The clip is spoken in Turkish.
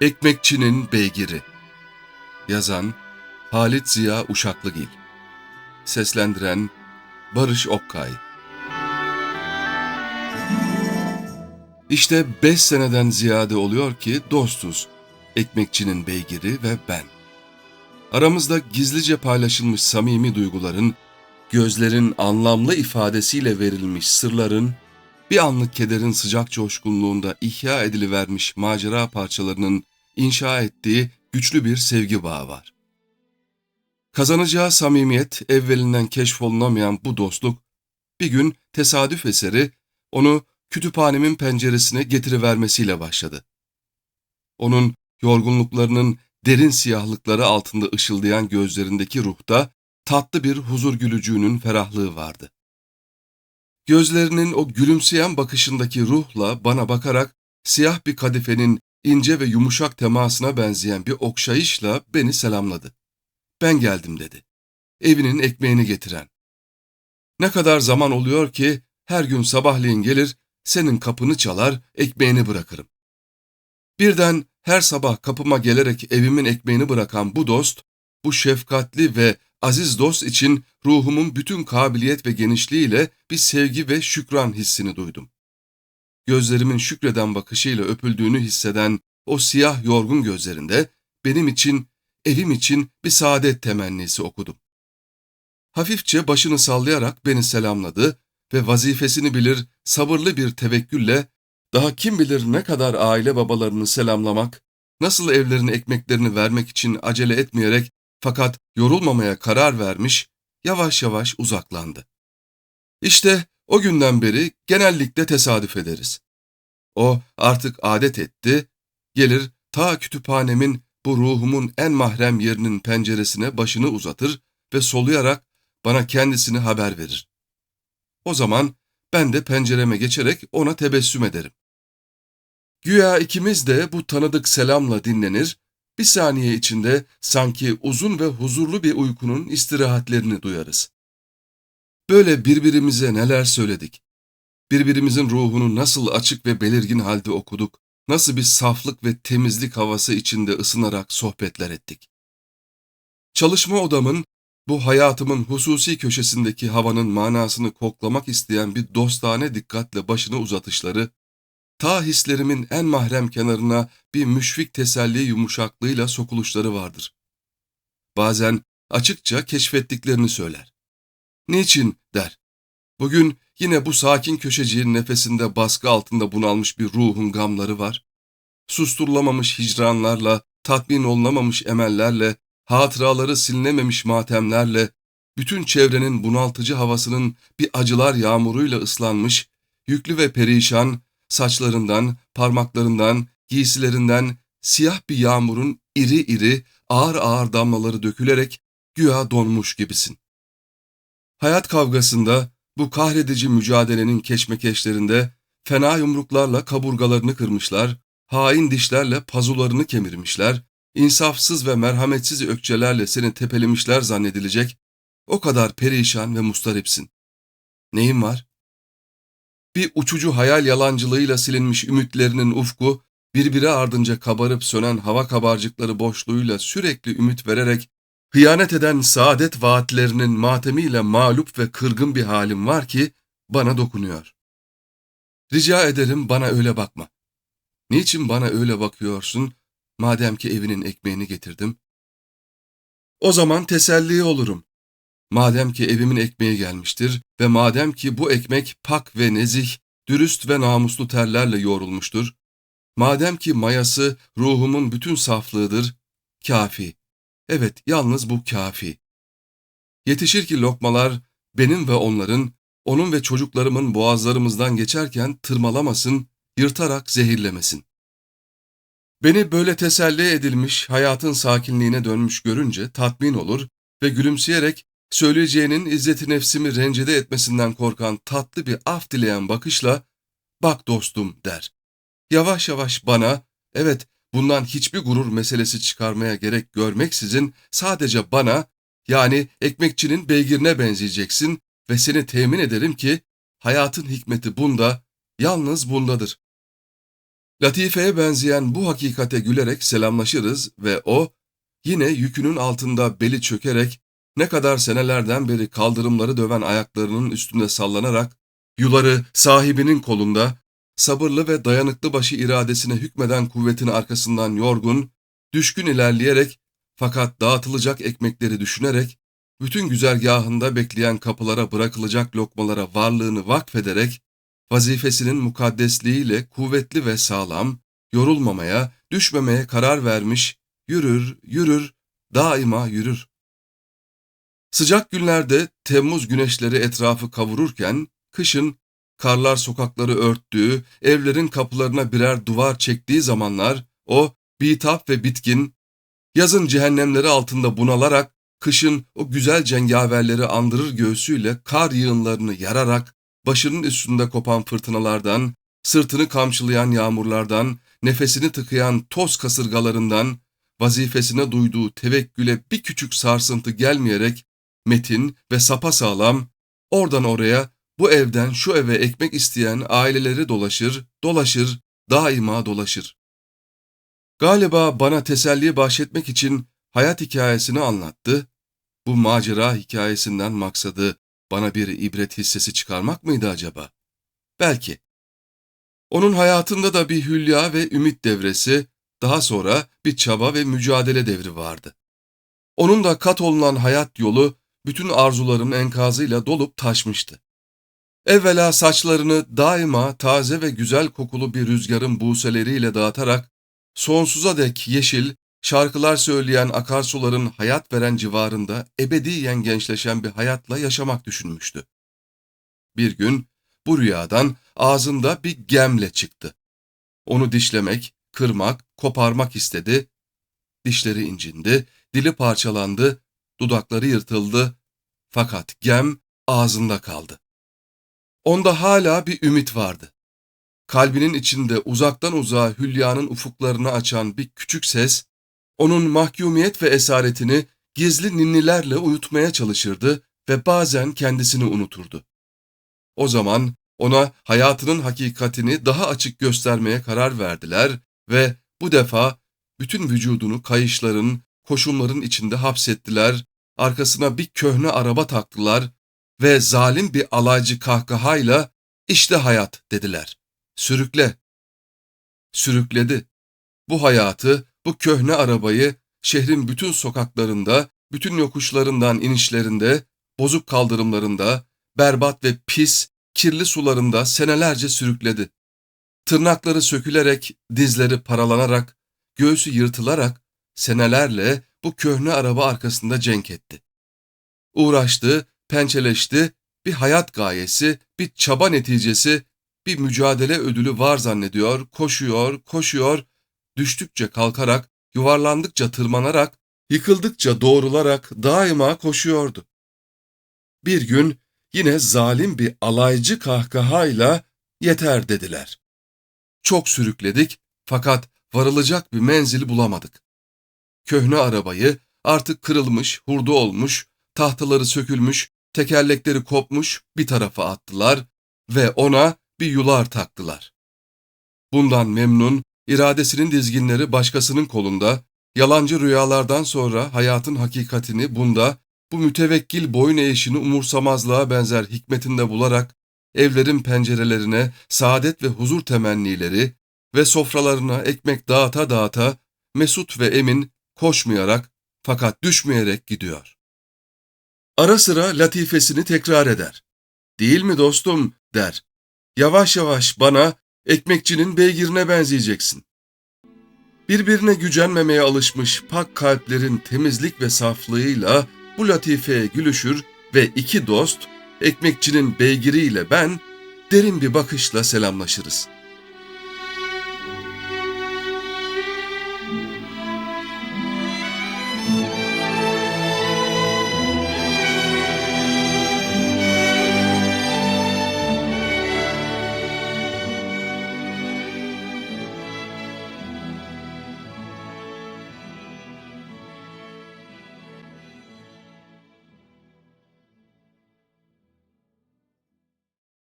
Ekmekçinin Beygiri. Yazan Halit Ziya Uşaklıgil. Seslendiren Barış Okkay. İşte beş seneden ziyade oluyor ki dostuz, ekmekçinin beygiri ve ben. Aramızda gizlice paylaşılmış samimi duyguların, gözlerin anlamlı ifadesiyle verilmiş sırların, bir anlık kederin sıcak coşkunluğunda ihya edilivermiş macera parçalarının inşa ettiği güçlü bir sevgi bağı var. Kazanacağı samimiyet evvelinden keşfolunamayan bu dostluk, bir gün tesadüf eseri onu kütüphanemin penceresine getirivermesiyle başladı. Onun yorgunluklarının derin siyahlıkları altında ışıldayan gözlerindeki ruhta tatlı bir huzur gülücüğünün ferahlığı vardı. Gözlerinin o gülümseyen bakışındaki ruhla bana bakarak siyah bir kadifenin ince ve yumuşak temasına benzeyen bir okşayışla beni selamladı. Ben geldim dedi. Evinin ekmeğini getiren. Ne kadar zaman oluyor ki her gün sabahleyin gelir, senin kapını çalar, ekmeğini bırakırım. Birden her sabah kapıma gelerek evimin ekmeğini bırakan bu dost, bu şefkatli ve aziz dost için ruhumun bütün kabiliyet ve genişliğiyle bir sevgi ve şükran hissini duydum. Gözlerimin şükreden bakışıyla öpüldüğünü hisseden o siyah yorgun gözlerinde benim için, evim için bir saadet temennisi okudum. Hafifçe başını sallayarak beni selamladı ve vazifesini bilir sabırlı bir tevekkülle daha kim bilir ne kadar aile babalarını selamlamak, nasıl evlerin ekmeklerini vermek için acele etmeyerek fakat yorulmamaya karar vermiş, yavaş yavaş uzaklandı. İşte o günden beri genellikle tesadüf ederiz. O artık adet etti, gelir ta kütüphanemin bu ruhumun en mahrem yerinin penceresine başını uzatır ve soluyarak bana kendisini haber verir. O zaman ben de pencereme geçerek ona tebessüm ederim. Güya ikimiz de bu tanıdık selamla dinlenir, bir saniye içinde sanki uzun ve huzurlu bir uykunun istirahatlerini duyarız. Böyle birbirimize neler söyledik. Birbirimizin ruhunu nasıl açık ve belirgin halde okuduk, nasıl bir saflık ve temizlik havası içinde ısınarak sohbetler ettik. Çalışma odamın, bu hayatımın hususi köşesindeki havanın manasını koklamak isteyen bir dostane dikkatle başını uzatışları, ta hislerimin en mahrem kenarına bir müşfik teselli yumuşaklığıyla sokuluşları vardır. Bazen açıkça keşfettiklerini söyler. Niçin der. Bugün yine bu sakin köşeciğin nefesinde baskı altında bunalmış bir ruhun gamları var. Susturulamamış hicranlarla, tatmin olunamamış emellerle, hatıraları silinememiş matemlerle, bütün çevrenin bunaltıcı havasının bir acılar yağmuruyla ıslanmış, yüklü ve perişan, saçlarından, parmaklarından, giysilerinden siyah bir yağmurun iri iri, ağır ağır damlaları dökülerek güya donmuş gibisin. Hayat kavgasında, bu kahredici mücadelenin keşmekeşlerinde fena yumruklarla kaburgalarını kırmışlar, hain dişlerle pazularını kemirmişler, insafsız ve merhametsiz ökçelerle seni tepelemişler zannedilecek, o kadar perişan ve mustaripsin. Neyin var? Bir uçucu hayal yalancılığıyla silinmiş ümitlerinin ufku, birbiri ardınca kabarıp sönen hava kabarcıkları boşluğuyla sürekli ümit vererek hıyanet eden saadet vaatlerinin matemiyle mağlup ve kırgın bir halim var ki bana dokunuyor. Rica ederim bana öyle bakma. Niçin bana öyle bakıyorsun madem ki evinin ekmeğini getirdim? O zaman teselli olurum. Madem ki evimin ekmeği gelmiştir ve madem ki bu ekmek pak ve nezih, dürüst ve namuslu terlerle yoğrulmuştur, madem ki mayası ruhumun bütün saflığıdır, kafi. Evet, yalnız bu kafi. Yetişir ki lokmalar benim ve onların, onun ve çocuklarımın boğazlarımızdan geçerken tırmalamasın, yırtarak zehirlemesin. Beni böyle teselli edilmiş, hayatın sakinliğine dönmüş görünce tatmin olur ve gülümseyerek söyleyeceğinin izzeti nefsimi rencide etmesinden korkan tatlı bir af dileyen bakışla ''Bak dostum'' der. Yavaş yavaş bana, evet bundan hiçbir gurur meselesi çıkarmaya gerek görmeksizin sadece bana, yani ekmekçinin beygirine benzeyeceksin ve seni temin ederim ki hayatın hikmeti bunda, yalnız bundadır. Latife'ye benzeyen bu hakikate gülerek selamlaşırız ve o, yine yükünün altında beli çökerek, ne kadar senelerden beri kaldırımları döven ayaklarının üstünde sallanarak, yuları sahibinin kolunda, sabırlı ve dayanıklı başı iradesine hükmeden kuvvetin arkasından yorgun, düşkün ilerleyerek fakat dağıtılacak ekmekleri düşünerek, bütün güzergahında bekleyen kapılara bırakılacak lokmalara varlığını vakfederek, vazifesinin mukaddesliğiyle kuvvetli ve sağlam, yorulmamaya, düşmemeye karar vermiş, yürür, yürür, daima yürür. Sıcak günlerde Temmuz güneşleri etrafı kavururken, kışın karlar sokakları örttüğü, evlerin kapılarına birer duvar çektiği zamanlar, o bitap ve bitkin, yazın cehennemleri altında bunalarak, kışın o güzel cengaverleri andırır göğsüyle kar yığınlarını yararak, başının üstünde kopan fırtınalardan, sırtını kamçılayan yağmurlardan, nefesini tıkayan toz kasırgalarından, vazifesine duyduğu tevekküle bir küçük sarsıntı gelmeyerek, metin ve sapasağlam, oradan oraya, bu evden şu eve ekmek isteyen aileleri dolaşır, dolaşır, daima dolaşır. Galiba bana teselli bahşetmek için hayat hikayesini anlattı. Bu macera hikayesinden maksadı bana bir ibret hissesi çıkarmak mıydı acaba? Belki. Onun hayatında da bir hülya ve ümit devresi, daha sonra bir çaba ve mücadele devri vardı. Onun da kat olunan hayat yolu bütün arzuların enkazıyla dolup taşmıştı. Evvela saçlarını daima taze ve güzel kokulu bir rüzgarın buseleriyle dağıtarak, sonsuza dek yeşil, şarkılar söyleyen akarsuların hayat veren civarında ebediyen gençleşen bir hayatla yaşamak düşünmüştü. Bir gün bu rüyadan ağzında bir gemle çıktı. Onu dişlemek, kırmak, koparmak istedi. Dişleri incindi, dili parçalandı, dudakları yırtıldı. Fakat gem ağzında kaldı. Onda hala bir ümit vardı. Kalbinin içinde uzaktan uzağa hülyanın ufuklarını açan bir küçük ses, onun mahkumiyet ve esaretini gizli ninnilerle uyutmaya çalışırdı ve bazen kendisini unuturdu. O zaman ona hayatının hakikatini daha açık göstermeye karar verdiler ve bu defa bütün vücudunu kayışların, koşulların içinde hapsettiler, arkasına bir köhne araba taktılar ve zalim bir alaycı kahkahayla işte hayat dediler. Sürükle. Sürükledi. Bu hayatı, bu köhne arabayı şehrin bütün sokaklarında, bütün yokuşlarından inişlerinde, bozuk kaldırımlarında, berbat ve pis, kirli sularında senelerce sürükledi. Tırnakları sökülerek, dizleri paralanarak, göğsü yırtılarak senelerle bu köhne araba arkasında cenk etti. Uğraştı, pençeleşti, bir hayat gayesi, bir çaba neticesi, bir mücadele ödülü var zannediyor, koşuyor, koşuyor, düştükçe kalkarak, yuvarlandıkça tırmanarak, yıkıldıkça doğrularak daima koşuyordu. Bir gün yine zalim bir alaycı kahkahayla yeter dediler. Çok sürükledik fakat varılacak bir menzil bulamadık. Köhne arabayı artık kırılmış, hurdu olmuş, tahtaları sökülmüş, tekerlekleri kopmuş bir tarafa attılar ve ona bir yular taktılar. Bundan memnun, iradesinin dizginleri başkasının kolunda, yalancı rüyalardan sonra hayatın hakikatini bunda, bu mütevekkil boyun eğişini umursamazlığa benzer hikmetinde bularak, evlerin pencerelerine saadet ve huzur temennileri ve sofralarına ekmek dağıta dağıta, mesut ve emin, koşmayarak fakat düşmeyerek gidiyor. Ara sıra latifesini tekrar eder. Değil mi dostum der. Yavaş yavaş bana ekmekçinin beygirine benzeyeceksin. Birbirine gücenmemeye alışmış pak kalplerin temizlik ve saflığıyla bu latifeye gülüşür ve iki dost, ekmekçinin beygiriyle ben derin bir bakışla selamlaşırız.''